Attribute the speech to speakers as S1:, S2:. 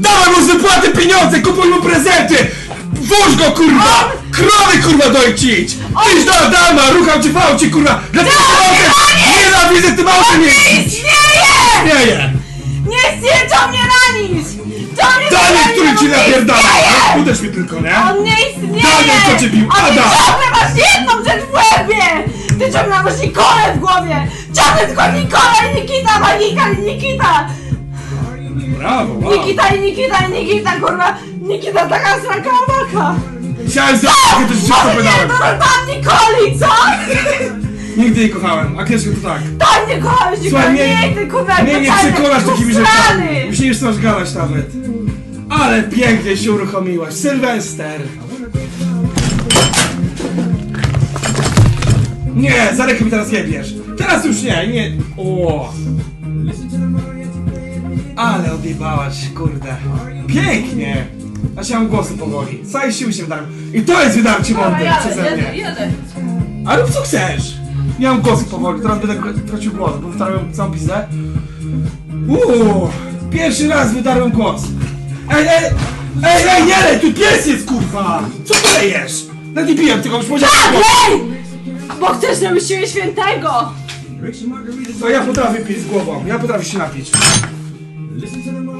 S1: Dawaj mu z wypłaty pieniądze, kupuj mu prezenty! Wóź go kurwa! Krowy kurwa dojcić! Tyś do Adama, rucham cię w aucie kurwa! Dlaczego tym autem? Nienawidzę tym autem jeździć!
S2: Istnieje!
S1: Nie je!
S2: Nie istnieje, to mnie ranić! To mnie
S1: Daniel,
S2: ranić,
S1: który ci
S2: on nie
S1: napierdala!
S2: istnieje!
S1: Uderz mnie tylko, nie?
S2: On nie istnieje!
S1: Daniel, kto cię bił?
S2: A ty
S1: Adam!
S2: ciągle masz jedną rzecz w łebie! Ty ciągle masz Nikolę w głowie! Ciągle tylko Nikola i Nikita, Monika i Nikita!
S1: Brawo, wow!
S2: Nikita i Nikita i Nikita, kurwa! Nikita taka sraka maka!
S1: Chciałem zrobić, to
S2: Może nie, to pan Nikoli, co?
S1: Nigdy jej kochałem, a Agnieszkę to tak.
S2: Tak, nie kochasz
S1: Słuchaj,
S2: nie,
S1: nie,
S2: ty kurwa,
S1: nie, nie
S2: totalny
S1: przekolasz takimi rzeczami. Już nie wiesz co masz gadać nawet. Ale pięknie się uruchomiłaś. Sylwester. Nie, za rękę mi teraz jebiesz. Teraz już nie, nie. O. Ale odjebałaś, kurde. Pięknie. A się mam głosu powoli. Całej siły się wdałem. I to jest wydarcie
S2: jadę,
S1: przeze
S2: jadę,
S1: mnie.
S2: jadę.
S1: A rób co chcesz. Nie mam głosu powoli, teraz będę tracił głos, bo wytarłem całą pizdę. Uuu, pierwszy raz wydarłem głos. Ej, ej, ej, ej, nie lej, tu pies jest, kurwa! Co ty lejesz? No nie piłem, tylko już powiedziałem.
S2: Ej! Bo chcesz zrobić siebie świętego!
S1: To ja potrafię pić z głową, ja potrafię się napić. Listen to the moon.